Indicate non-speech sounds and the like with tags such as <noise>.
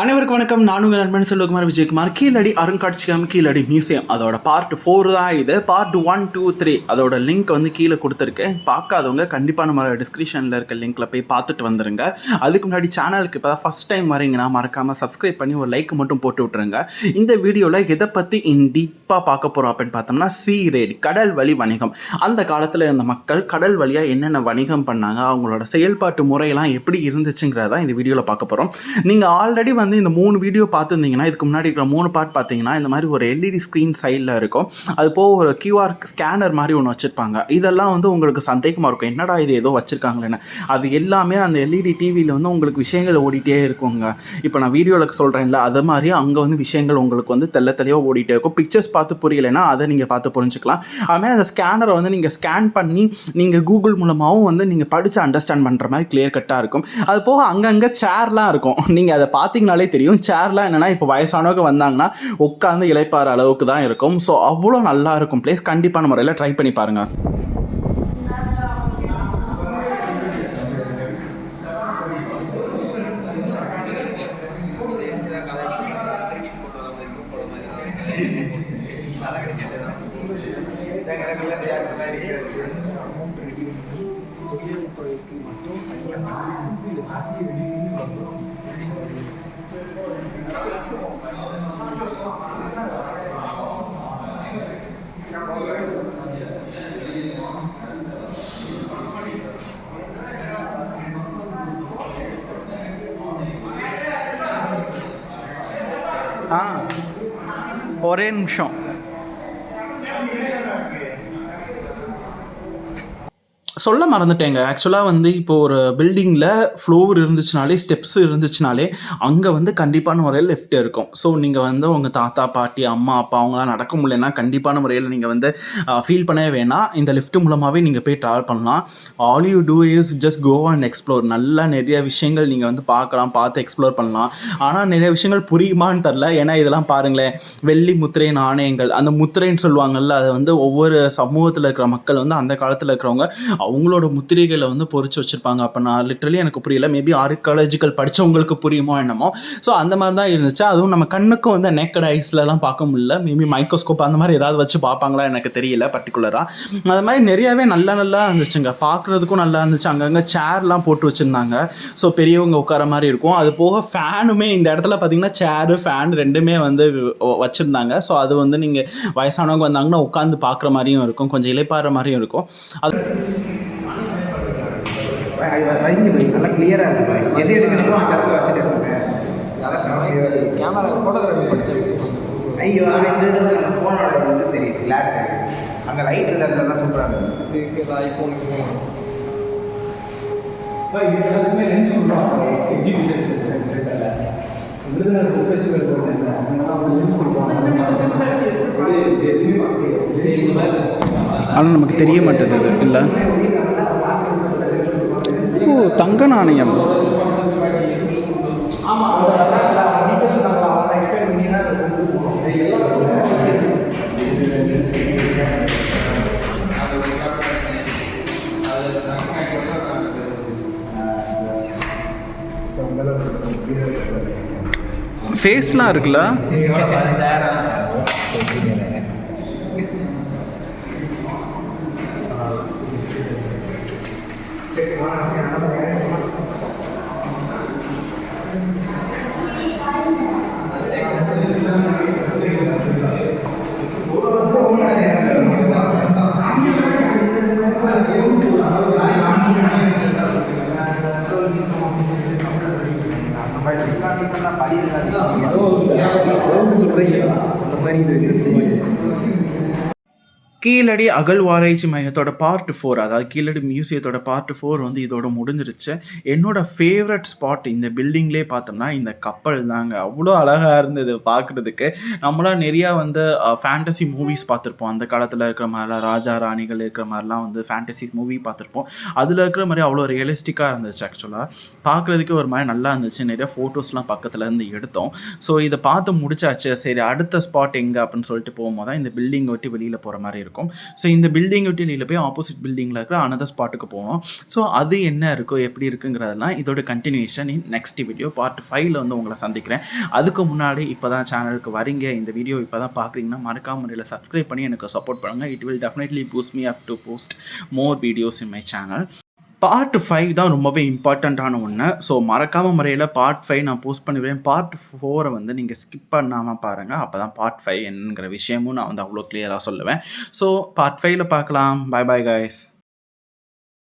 அனைவருக்கும் வணக்கம். நான் உங்கள் நண்பன் செல்வகுமார் விஜயகுமார். கீழடி அருங்காட்சியகம் கீழடி மியூசியம் அதோட பார்ட் ஃபோர் தான் இது. பார்ட் ஒன் டூ த்ரீ அதோட லிங்க் வந்து கீழே கொடுத்துருக்கேன் பார்க்காதவங்க கண்டிப்பாக நம்ம டிஸ்கிரிப்ஷனில் இருக்க லிங்க்கில் போய் பார்த்துட்டு வந்துருங்க. அதுக்கு முன்னாடி சேனலுக்கு இப்போ ஃபஸ்ட் டைம் வரீங்கன்னா மறக்காமல் சப்ஸ்கிரைப் பண்ணி ஒரு லைக் மட்டும் போட்டு விட்ருங்க இந்த வீடியோவில் எதை பற்றி இன் டீப்பாக பார்க்க போகிறோம் அப்படின்னு பார்த்தோம்னா சீ ரேட் கடல் வழி வணிகம். அந்த காலத்தில் இருந்த மக்கள் கடல் வழியாக என்னென்ன வணிகம் பண்ணாங்க அவங்களோட செயல்பாட்டு முறையெல்லாம் எப்படி இருந்துச்சுங்கிறதான் இந்த வீடியோவில் பார்க்க போகிறோம் நீங்கள் ஆல்ரெடி வந்து வந்து இந்த மூணு வீடியோ பார்த்துருந்தீங்கன்னா இதுக்கு முன்னாடி இருக்கிற மூணு பார்ட் பார்த்தீங்கன்னா இந்த மாதிரி ஒரு எல்இடி ஸ்க்ரீன் சைடில் இருக்கும். அது போக ஒரு கியூஆர் ஸ்கேனர் மாதிரி ஒன்று வச்சுருப்பாங்க. இதெல்லாம் வந்து உங்களுக்கு சந்தேகமாக இருக்கும். என்னடா இது ஏதோ வச்சுருக்காங்களேன்னு. அது எல்லாமே அந்த எல்இடி டிவியில் வந்து உங்களுக்கு விஷயங்கள் ஓடிட்டே இருக்குங்க. இப்போ நான் வீடியோவில் சொல்கிறேன்ல அது மாதிரி அங்கே வந்து விஷயங்கள் உங்களுக்கு வந்து தெல்ல தெளிவாக ஓடிட்டே இருக்கும். பிக்சர்ஸ் பார்த்து புரியலைன்னா அதை நீங்கள் பார்த்து புரிஞ்சுக்கலாம். அதுமாதிரி அந்த ஸ்கேனரை வந்து நீங்கள் ஸ்கேன் பண்ணி நீங்கள் கூகுள் மூலமாகவும் வந்து நீங்கள் படித்து அண்டர்ஸ்டாண்ட் பண்ணுற மாதிரி கிளியர் கட்டாக இருக்கும். அது போக அங்கங்கே சேர்லாம் இருக்கும். நீங்கள் அதை பார்த்தீங்கன்னா பார்த்தீங்கனாலே தெரியும். சேர்லாம் என்னென்னா இப்போ வயசானவங்க வந்தாங்கன்னா உட்காந்து இளைப்பாற அளவுக்கு தான் இருக்கும். ஸோ அவ்வளோ நல்லா இருக்கும் பிளேஸ் கண்டிப்பான முறையில் ட்ரை பண்ணி பாருங்கள் ஆ <laughs> ஒரே நிமிஷம் சொல்ல மறந்துட்டேங்க. ஆக்சுவலாக வந்து இப்போ ஒரு பில்டிங்கில் ஃப்ளோர் இருந்துச்சுனாலே ஸ்டெப்ஸ் இருந்துச்சுனாலே அங்கே வந்து கண்டிப்பான முறையில் லெஃப்ட் இருக்கும். ஸோ நீங்கள் வந்து உங்கள் தாத்தா பாட்டி அம்மா அப்பா அவங்களாம் நடக்க முடியலன்னா கண்டிப்பான முறையில் நீங்கள் வந்து ஃபீல் பண்ணவே வேணாம். இந்த லிஃப்ட் மூலமாகவே நீங்கள் போய் ட்ராவல் பண்ணலாம். All you do is just go and explore நல்லா நிறைய விஷயங்கள் நீங்கள் வந்து பார்க்கலாம் பார்த்து எக்ஸ்ப்ளோர் பண்ணலாம். ஆனால் நிறைய விஷயங்கள் புரியுமான்னு தெரில ஏன்னா இதெல்லாம் பாருங்களேன். வெள்ளி முத்திரை நாணயங்கள். அந்த முத்திரைன்னு சொல்லுவாங்கல்ல அதை வந்து ஒவ்வொரு சமூகத்தில் இருக்கிற மக்கள் வந்து அந்த காலத்தில் இருக்கிறவங்க அவங்களோட முத்திரைகளை வந்து பொறிச்சு வச்சுருப்பாங்க. அப்போ நான் லிட்ரலி எனக்கு புரியல. மேபி ஆர்காலஜிக்கல் படித்தவங்களுக்கு புரியுமோ என்னமோ. ஸோ அந்த மாதிரி தான் இருந்துச்சு. அதுவும் நம்ம கண்ணுக்கும் வந்து நெக்கட் ஐஸ்லலாம் பார்க்க முடியல. மேபி மைக்ரோஸ்கோப் அந்த மாதிரி ஏதாவது வச்சு பார்ப்பாங்களா எனக்கு தெரியல பர்டிகுலராக அது மாதிரி நிறையாவே நல்லா நல்லா இருந்துச்சுங்க. பார்க்குறதுக்கும் நல்லா இருந்துச்சு. அங்கங்கே சேர்லாம் போட்டு வச்சுருந்தாங்க. ஸோ பெரியவங்க உட்கார மாதிரி இருக்கும். அது போக ஃபேனுமே இந்த இடத்துல பார்த்தீங்கன்னா சேரு ஃபேன் ரெண்டுமே வந்து வச்சுருந்தாங்க. ஸோ அது வந்து நீங்கள் வயசானவங்க வந்தாங்கன்னா உட்காந்து பார்க்குற மாதிரியும் இருக்கும். கொஞ்சம் இழைப்பாடுற மாதிரியும் இருக்கும். அது வைங்க பை நல்லா கிளியராக இருக்கு பை எது எடுக்கிறீங்களோ அந்த இடத்துல வச்சுட்டு எடுங்க. கேமரா ஃபோட்டோகிராஃபி படிச்சிருக்கு ஐயோ இந்த ஃபோனோட இது தெரியுது. கிளாஸ் தெரியுது அங்கே லைட் இருக்கிறதுலாம் சூப்பராக இது எல்லாத்துக்குமே லென்ஸ் கொடுப்பாங்க. எஜுகேஷன் சென்டரில் விருதுநகர் அவங்களாம் வந்து லென்ஸ் கொடுப்பாங்க. ஆனால் நமக்கு தெரிய மாட்டேங்குது. இல்லை. தங்க நாணயம் ஃபேஸ்லாம் இருக்குல்ல? சொல்றீங்களா அந்த மாதிரி கீழடி அகழ்வாராய்ச்சி மையத்தோட பார்ட் ஃபோர் அதாவது கீழடி மியூசியத்தோட பார்ட் ஃபோர் வந்து இதோட முடிஞ்சிருச்சு. என்னோட ஃபேவரட் ஸ்பாட் இந்த பில்டிங்லேயே பார்த்தோம்னா இந்த கப்பல் தாங்க. அவ்வளோ அழகாக இருந்தது பார்க்குறதுக்கு. நம்மளாம் நிறையா வந்து ஃபேண்டசி மூவிஸ் பார்த்துருப்போம். அந்த காலத்தில் இருக்கிற மாதிரிலாம் ராஜா ராணிகள் இருக்கிற மாதிரிலாம் வந்து ஃபேண்டசி மூவி பார்த்துருப்போம். அதில் இருக்கிற மாதிரி அவ்வளோ ரியலிஸ்டிக்காக இருந்துச்சு ஆக்சுவலாக பார்க்குறதுக்கு ஒரு மாதிரி நல்லா இருந்துச்சு. நிறைய ஃபோட்டோஸ்லாம் பக்கத்தில் இருந்து எடுத்தோம். ஸோ இதை பார்த்து முடிச்சாச்சு. சரி அடுத்த ஸ்பாட் எங்கே அப்படின்னு சொல்லிட்டு போகும்போது தான் இந்த பில்டிங் ஒட்டி வெளியில் போகிற மாதிரி இருக்கும். இருக்கும். ஸோ இந்த பில்டிங் விட்டு வெளியில் போய் ஆப்போசிட் பில்டிங்கில் இருக்கிற அனதர் ஸ்பாட்டுக்கு போகணும். ஸோ அது என்ன இருக்கோ எப்படி இருக்குங்கிறதெல்லாம் இதோட continuation in next video part ஃபைவ்ல வந்து உங்களை சந்திக்கிறேன். அதுக்கு முன்னாடி இப்போ தான் சேனலுக்கு வரீங்க. இந்த வீடியோ இப்போ தான் பார்க்குறீங்கன்னா மறக்காம முறையில் சப்ஸ்கிரைப் பண்ணி எனக்கு சப்போர்ட் பண்ணுங்கள் it will definitely boost me up to post more videos in my channel part five தான் ரொம்பவே இம்பார்ட்டண்ட்டான ஒன்று ஸோ மறக்காம முறையில் பார்ட் ஃபைவ் நான் போஸ்ட் பண்ணிடுவேன் பார்ட் ஃபோரை வந்து நீங்கள் ஸ்கிப் பண்ணாமல் பாருங்கள் அப்போ தான் பார்ட் ஃபைவ் என்னங்கிற விஷயமும் நான் வந்து அவ்வளோ கிளியராக சொல்லுவேன். ஸோ பார்ட் ஃபைவ்ல பார்க்கலாம். By by guys